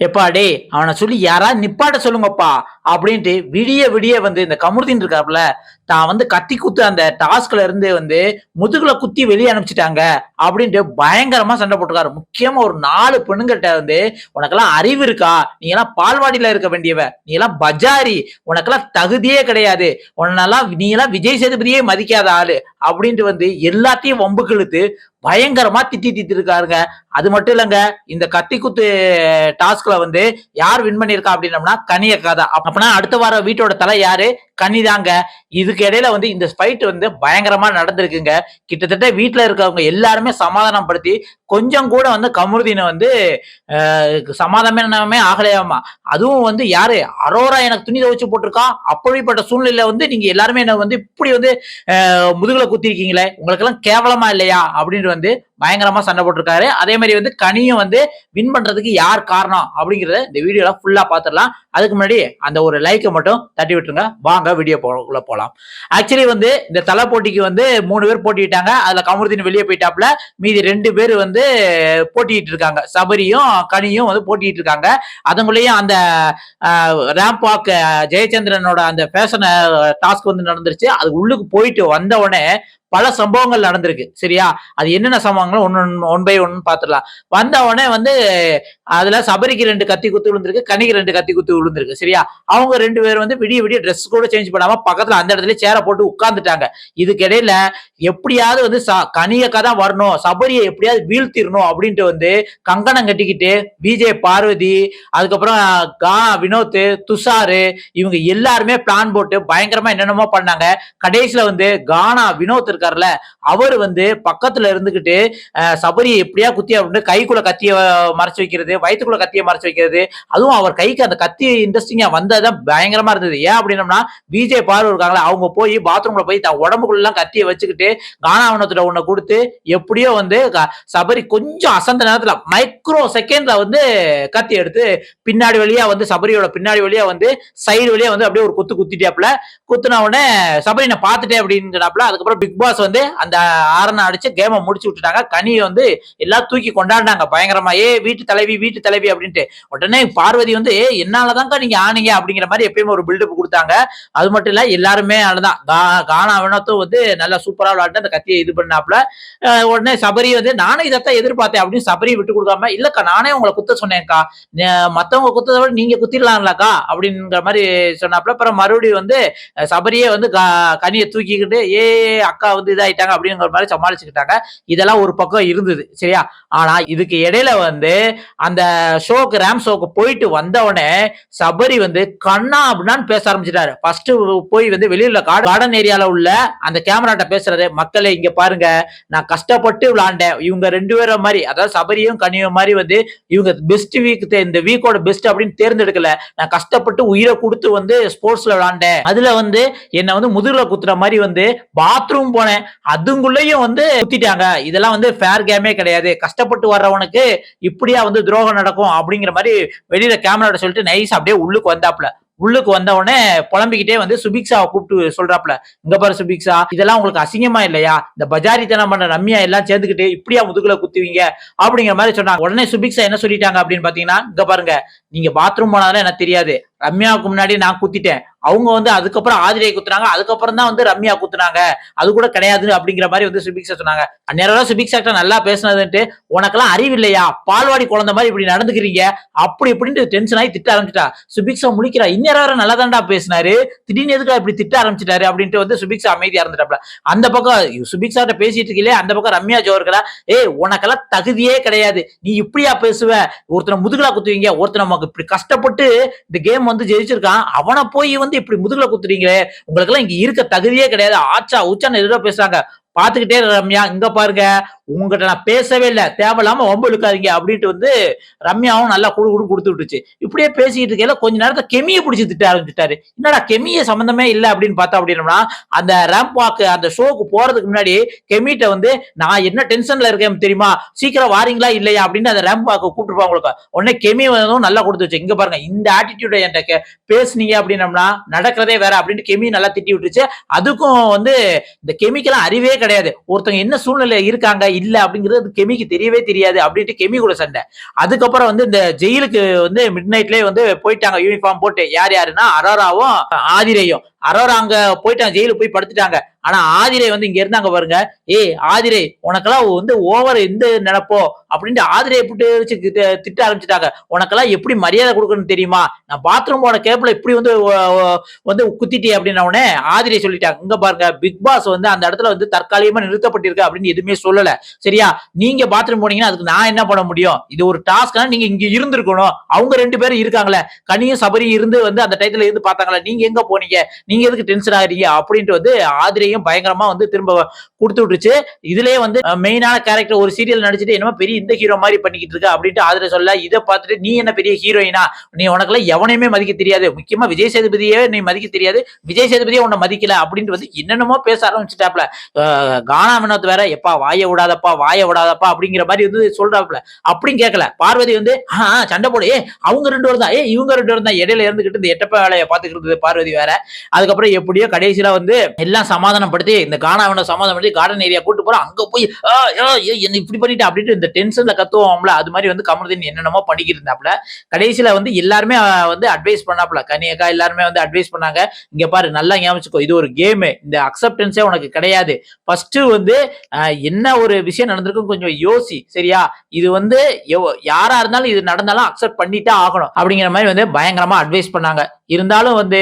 எப்பா டே அவனை சொல்லி யாராவது நிப்பாட்ட சொல்லுங்கப்பா அப்படின்ட்டு விடிய விடிய வந்து இந்த கமுருதின் இருக்காப்புல தான் வந்து கத்தி குத்து அந்த டாஸ்க்ல இருந்து வந்து முதுகுல குத்தி வெளியே அனுப்பிச்சிட்டாங்க அப்படின்ட்டு பயங்கரமா சண்டை போட்டுருக்காரு. முக்கியமா ஒரு நாலு பெண்ணுங்கிட்ட வந்து உனக்கெல்லாம் அறிவு இருக்கா? நீ எல்லாம் பால்வாடியில இருக்க வேண்டியவ. நீ எல்லாம் பஜாரி. உனக்கெல்லாம் தகுதியே கிடையாது. உன்னெல்லாம் நீ எல்லாம் விஜய் சேதுபதியே மதிக்காத ஆளு. அப்படின்ட்டு வந்து எல்லாத்தையும் வம்புக்கு இழுத்து பயங்கரமா திட்டி திட்டி இருக்காருங்க அது மட்டும் இல்லைங்க இந்த கத்தி குத்து டாஸ்க்ல வந்து யார் வின் பண்ணிருக்கா அப்படின்னம்னா கனிய கதை அப்படின்னா அடுத்த வாரம் வீட்டோட தலை யாரு? கனிதாங்க இதுக்கு இடையில வந்து இந்த ஃபைட் வந்து பயங்கரமா நடந்திருக்குங்க. கிட்டத்தட்ட வீட்டுல இருக்கவங்க எல்லாருமே சமாதானம் படுத்தி கொஞ்சம் கூட வந்து கமருதீனை வந்து சமாதானமே ஆகலையாமா. அதுவும் வந்து யாரு? அரோரா எனக்கு துணி துவைச்சு போட்டிருக்கா அப்படிப்பட்ட சூழ்நிலையில வந்து நீங்க எல்லாருமே என்ன வந்து இப்படி வந்து முதுகுல குத்திருக்கீங்களே. உங்களுக்கெல்லாம் கேவலமா இல்லையா? அப்படின்னு வந்து பயங்கரமா சண்டை போட்டிருக்காரு. அதே மாதிரி வந்து கனியும் வந்து வின் பண்றதுக்கு யார் காரணம் அப்படிங்கறத இந்த வீடியோல ஃபுல்லா பாத்துடலாம். அதுக்கு முன்னாடி அந்த ஒரு லைக்கை மட்டும் தட்டி விட்டுருங்க. வாங்க வீடியோ உள்ள போலாம். ஆக்சுவலி வந்து இந்த தலை போட்டிக்கு வந்து மூணு பேர் போட்டிட்டாங்க அதுல கமருதீன் வெளியே போயிட்டாப்ல மீதி ரெண்டு பேர் வந்து போட்டிட்டு இருக்காங்க சபரியும் கனியும் வந்து போட்டிட்டு இருக்காங்க அதுக்குள்ளேயும் அந்த ரேம்ப் வாக் ஜெயச்சந்திரனோட அந்த ஃபேஷன் டாஸ்க் வந்து நடந்துருச்சு. அது உள்ளுக்கு போயிட்டு வந்த உடனே பல சம்பவங்கள் நடந்திருக்கு. சரியா? அது என்னென்ன சம்பவங்கள் ஒன்னு ஒன் பை ஒன்னு பார்த்துடலாம் வந்த உடனே வந்து அதுல சபரிக்கு ரெண்டு கத்தி குத்து விழுந்திருக்கு கனிக்கு ரெண்டு கத்தி குத்து விழுந்திருக்கு. சரியா? அவங்க ரெண்டு பேரும் வந்து விடிய விடிய ட்ரெஸ் கூட சேஞ்ச் பண்ணாம பக்கத்துல அந்த இடத்துல சேரை போட்டு உட்கார்ந்துட்டாங்க. இதுக்கிடையில எப்படியாவது வந்து ச- கனியக்கா தான் வரணும் சபரியை எப்படியாவது வீழ்த்திடணும் அப்படின்ட்டு வந்து கங்கணம் கட்டிக்கிட்டு விஜய் பார்வதி அதுக்கப்புறம் கா வினோத் துஷாரு இவங்க எல்லாருமே பிளான் போட்டு பயங்கரமா என்னென்னமோ பண்ணாங்க. கடைசியில வந்து கானா வினோத் இருக்காருல்ல அவர் வந்து பக்கத்துல இருந்துகிட்டு சபரியை எப்படியா குத்தி அப்படின்னு கைக்குள்ள கத்திய மறைச்சு வைக்கிறது வயிற்றுக்குள்ள கத்திய மறைச்சு வைக்கிறது அதுவும் அவர் கைக்கு அந்த கத்தி இன்ட்ரெஸ்டிங்கா வந்ததுதான் பயங்கரமா இருந்தது. ஏன் அப்படின்னம்னா விஜய் பார்வை இருக்காங்களா அவங்க போய் பாத்ரூம்ல போய் தன் உடம்புக்குள்ள எல்லாம் கத்திய வச்சுக்கிட்டு கானாவனத்துல ஒண்ணு கொடுத்து எப்படியோ வந்து சபரி கொஞ்சம் அசந்த நேரத்துல மைக்ரோ செகண்ட்ல வந்து கத்தி எடுத்து பின்னாடி வழியா வந்து சபரியோட பின்னாடி வழியா வந்து சைடு வழியா வந்து அப்படியே ஒரு குத்து குத்திட்டாப்ல குத்துன உடனே சபரி நான் பார்த்துட்டேன் அப்படின்னு அதுக்கப்புறம் பிக் பாஸ் பாஸ் வந்து அந்த ஆரனை அடிச்சு கேமை முடிச்சு விட்டுட்டாங்க. கனியை வந்து எல்லாம் தூக்கி கொண்டாடினாங்க. பயங்கரமா ஏ வீட்டு தலைவி வீட்டு தலைவி அப்படின்ட்டு. உடனே பார்வதி வந்து ஏ என்னாலதான்க்கா நீங்க ஆனீங்க? அப்படிங்கிற மாதிரி எப்பயுமே ஒரு பில்டப் கொடுத்தாங்க. அது மட்டும் இல்ல எல்லாருமே அதுதான். கா- கானா வினத்தும் வந்து நல்லா சூப்பரா விளையாட்டு அந்த கத்தியை இது பண்ணாப்புல. உடனே சபரி வந்து நானும் இதைத்தான் எதிர்பார்த்தேன் அப்படின்னு சபரி விட்டு கொடுக்காம இல்லக்கா நானே உங்களை குத்த சொன்னேன்க்கா. மத்தவங்க குத்ததை விட நீங்க குத்திடலாம்லக்கா அப்படிங்கிற மாதிரி சொன்னாப்புல. அப்புறம் மறுபடியும் வந்து சபரியே வந்து க- கனியை தூக்கிக்கிட்டு ஏ அக்கா வந்து இதாயிட்டாங்க அப்படிங்கிற மாதிரி சமாளிச்சுக்கிட்டாங்க. இதெல்லாம் ஒரு பக்கம் இருந்தது சரியா? ஆனா இதுக்கு இடையில வந்து அந்த ஷோக்கு ரேம் ஷோக்கு போயிட்டு வந்தவொடனே சபரி வந்து கண்ணா அப்படின்னான்னு பேச ஆரம்பிச்சிட்டாரு. ஃபர்ஸ்ட் போய் வந்து வெளியில கார்டன் ஏரியால உள்ள அந்த கேமராட்ட பேசுறது மக்களை இங்க பாருங்க நான் கஷ்டப்பட்டு விளாண்டேன். இவங்க ரெண்டு பேரும் மாதிரி அதாவது சபரியும் கனியும் மாதிரி வந்து இவங்க பெஸ்ட் வீக் இந்த வீக்கோட பெஸ்ட் அப்படின்னு தேர்ந்தெடுக்கல. நான் கஷ்டப்பட்டு உயிரை கொடுத்து வந்து ஸ்போர்ட்ஸ்ல விளாண்டேன். அதுல வந்து என்ன வந்து முதுகுல குத்துற மாதிரி வந்து பாத்ரூம் போன போனேன். அதுங்குள்ளேயும் வந்து குத்திட்டாங்க. இதெல்லாம் வந்து ஃபேர் கேமே கிடையாது. கஷ்டப்பட்டு வர்றவனுக்கு இப்படியா வந்து துரோகம் நடக்கும் அப்படிங்கிற மாதிரி வெளியில கேமராட சொல்லிட்டு நைஸ் அப்படியே உள்ளுக்கு வந்தாப்ல உள்ளுக்கு வந்த உடனே புலம்பிக்கிட்டே வந்து சுபிக்ஸாவை கூப்பிட்டு சொல்றாப்ல இங்க பாரு சுபிக்ஷா இதெல்லாம் உங்களுக்கு அசிங்கமா இல்லையா? இந்த பஜாரித்தனம் பண்ண ரம்யா எல்லாம் சேர்ந்துக்கிட்டு இப்படியா முதுகுல குத்துவீங்க? அப்படிங்கிற மாதிரி சொன்னாங்க. உடனே சுபிக்ஸா என்ன சொல்லிட்டாங்க அப்படின்னு பாத்தீங்கன்னா இங்க பாருங்க நீங்க பாத்ரூம் போனாலும் எனக்கு தெரியாது. ரம்யாவுக்கு முன்னாடி நான் குத்திட்டேன். அவங்க வந்து அதுக்கப்புறம் ஆதிரியை குத்துனாங்க. அதுக்கப்புறம் தான் வந்து ரம்யா குத்துனாங்க. அது கூட கிடையாது அப்படிங்கிற மாதிரி வந்து சுபிக்ஷா சொன்னாங்க. அந்நேரம் சுபிக்ஷா நல்லா பேசினதுன்ட்டு உனக்கெல்லாம் அறிவு இல்லையா பால்வாடி குழந்தை மாதிரி இப்படி நடந்துக்கிறீங்க. அப்படி இப்படின்ட்டு டென்ஷன் ஆகி திட்ட ஆரம்பிச்சிட்டா. சுபிக்ஷா முடிக்கிறா இந்நேரம் வேற நல்லா தான்டா பேசினாரு. திடீர்னு எதுக்கு இப்படி திட்ட ஆரம்பிச்சிட்டாரு? அப்படின்ட்டு வந்து சுபிக்ஷா அமைதியா இருந்துட்டாப்ல. அந்த பக்கம் சுபிக்ஷாட்ட பேசிட்டு இருக்கீங்களே அந்த பக்கம் ரம்யா ஜோர்களா ஏ உனக்கெல்லாம் தகுதியே கிடையாது. நீ இப்படியா பேசுவ? ஒருத்தனை முதுகலா குத்துவீங்க. ஒருத்தனை நமக்கு இப்படி கஷ்டப்பட்டு இந்த கேம் வந்து ஜெயிச்சிருக்கான். அவனை போய் வந்து இப்படி முதுகுல குத்துறீங்களே உங்களுக்கு எல்லாம் இங்க இருக்க தகுதியே கிடையாது. ஆச்சா உச்சான்னு எதிராக பேசுறாங்க. பாத்துக்கிட்டே ரம்யா. இங்க பாருங்க. உங்ககிட்ட நான் பேசவே இல்லை. தேவையில்லாம வம்பு இழுக்காதீங்க அப்படின்ட்டு வந்து ரம்யாவும் நல்லா குடு குடு கொடுத்து விட்டுச்சு. இப்படியே பேசிக்கிட்டு இருக்கையில கொஞ்ச நேரத்தை கெமியை பிடிச்சி திட்ட ஆரம்பிச்சுட்டாரு. என்னடா கெமிய சம்மந்தமே இல்லை அப்படின்னு பார்த்தா அப்படின்னா அந்த ரேம்ப் வாக்கு அந்த ஷோக்கு போறதுக்கு முன்னாடி கெமிட்ட வந்து நான் என்ன டென்ஷன்ல இருக்கேன் தெரியுமா? சீக்கிரம் வாரீங்களா இல்லையா? அப்படின்னு அந்த ரேம்ப் வாக்கு கூப்பிட்டுருப்பாங்க உங்களுக்கு உடனே கெமி வந்ததும் நல்லா கொடுத்து வச்சு இங்க பாருங்க இந்த ஆட்டிடியூட என்கிட்ட பேசுனீங்க அப்படின்னம்னா நடக்கிறதே வேற அப்படின்ட்டு கெமி நல்லா திட்டி விட்டுச்சு அதுக்கும் வந்து இந்த கெமிக்கெல்லாம் அறிவே கிடையாது. ஒருத்தவங்க என்ன சூழ்நிலை இருக்காங்க இல்ல அப்படிங்கிறது அது கெமிக்கு தெரியவே தெரியாது அப்படின்ட்டு கெமி கூட சண்டை. அதுக்கப்புறம் வந்து இந்த ஜெயிலுக்கு வந்து மிட் நைட்லயே வந்து போயிட்டாங்க யூனிஃபார்ம் போட்டு. யார் யாருன்னா அரோராவும் ஆதிரையும். அரோரா அங்க போயிட்டாங்க ஜெயிலுக்கு போய் படுத்துட்டாங்க. ஆனா ஆதிரை வந்து இங்க இருந்தாங்க பாருங்க. ஏய் ஆதிரை உனக்கெல்லாம் வந்து ஓவர் எந்த நினைப்போ? அப்படின்ட்டு ஆதிரையை போட்டு வச்சு திட்ட- திட்ட ஆரம்பிச்சிட்டாங்க. உனக்கெல்லாம் எப்படி மரியாதை கொடுக்கணும்னு தெரியுமா? நான் பாத்ரூம் போன கேப்ல இப்படி வந்து வந்து குத்திட்டே அப்படின்ன உடனே ஆதிரை சொல்லிட்டாங்க. இங்க பாருங்க பிக் பாஸ் வந்து அந்த இடத்துல வந்து தற்காலிகமா நிறுத்தப்பட்டிருக்கு அப்படின்னு எதுவுமே சொல்லல. சரியா? நீங்க பாத்ரூம் போனீங்கன்னா அதுக்கு நான் என்ன பண்ண முடியும்? இது ஒரு டாஸ்க்னா நீங்க இங்க இருந்திருக்கணும். அவங்க ரெண்டு பேரும் இருக்காங்களே. கனியும் சபரியும் இருந்து வந்து அந்த டைத்துல இருந்து பார்த்தாங்களே. நீங்க எங்க போனீங்க? நீங்க எதுக்கு டென்ஷன் ஆகிறீங்க அப்படின்ட்டு வந்து ஆதிரையும் பயங்கரமா வந்து திரும்ப கொடுத்து விட்டுருச்சு. இதுலயே வந்து மெயினான கேரக்டர் ஒரு சீரியல் நடிச்சுட்டு என்னமோ பெரிய இந்த ஹீரோ மாதிரி பண்ணிக்கிட்டு இருக்க அப்படின்ட்டு ஆதிரை சொல்ல இதை பார்த்துட்டு நீ என்ன பெரிய ஹீரோயினா நீ உனக்குலாம் எவனையுமே மதிக்க தெரியாது. முக்கியமா விஜய் சேதுபதியே நீ மதிக்க தெரியாது. விஜய் சேதுபதியே உன்னை மதிக்கல. அப்படின்ட்டு வந்து என்னென்னமோ பேச ஆரம்பிச்சுட்டாப்ல. கானா வினோத் வேற எப்பா வாய விடாதப்பா வாய விடாதப்பா அப்படிங்கிற மாதிரி வந்து சொல்றாப்ல. அப்படின்னு கேட்கல பார்வதி வந்து ஆ சண்டை போடு. அவங்க ரெண்டு பேரும் தான். ஏ இவங்க ரெண்டு பேரும் தான். இடையில இருந்துகிட்டு இந்த எட்டப்ப வேலையை பார்த்துக்கிறது பார்வதி வேற. அதுக்கப்புறம் எப்படியோ கடைசியில வந்து எல்லாம் சமாதானப்படுத்தி இந்த கானாவின சமாதானப்படுத்தி கார்டன் ஏரியா கூட்டு போறோம் அங்க போய் ஏய், என்ன இப்படி பண்ணிட்டு? அப்படின்ட்டு இந்த டென்ஷன்ல கத்துவோம்ல. அது மாதிரி வந்து கமருதீன் என்னென்னமோ பண்ணிக்கிட்டு இருந்தாப்ல. கடைசியில வந்து எல்லாருமே வந்து அட்வைஸ் பண்ணாப்ல. கனியக்கா எல்லாருமே வந்து அட்வைஸ் பண்ணாங்க. இங்க பாரு நல்லா ஞாபகம் இது ஒரு கேம் இந்த அக்செப்டன்ஸே உனக்கு கிடையாது. ஃபர்ஸ்ட் வந்து என்ன ஒரு விஷயம் நடந்திருக்கும் கொஞ்சம் யோசி. சரியா? இது வந்து யாரா இருந்தாலும் இது நடந்தாலும் அக்செப்ட் பண்ணிட்டே ஆகணும். அப்படிங்கிற மாதிரி வந்து பயங்கரமா அட்வைஸ் பண்ணாங்க. இருந்தாலும் வந்து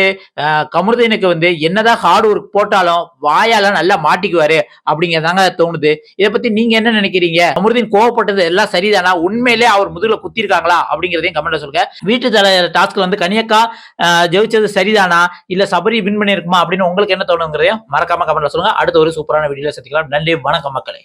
கமருதி கமருதீனுக்கு வந்து என்னதான் ஹார்ட் ஒர்க் போட்டாலும் வாயால நல்லா மாட்டிக்குவாரு அப்படிங்கறதாங்க தோணுது. இதை பத்தி நீங்க என்ன நினைக்கிறீங்க? கமருதீன் கோவப்பட்டது எல்லாம் சரிதானா? உண்மையிலே அவர் முதுகுல குத்திருக்காங்களா? அப்படிங்கிறதையும் கமெண்ட்ல சொல்லுங்க. வீட்டு தலைவர் டாஸ்க்ல வந்து கனியக்கா ஜெயிச்சது சரிதானா? இல்ல சபரி வின் பண்ணிருக்குமா அப்படின்னு உங்களுக்கு என்ன தோணுங்கிறதையும் மறக்காம கமெண்ட்ல சொல்லுங்க. அடுத்த ஒரு சூப்பரான வீடியோல சந்திக்கலாம். நன்றி வணக்கம் மக்களே.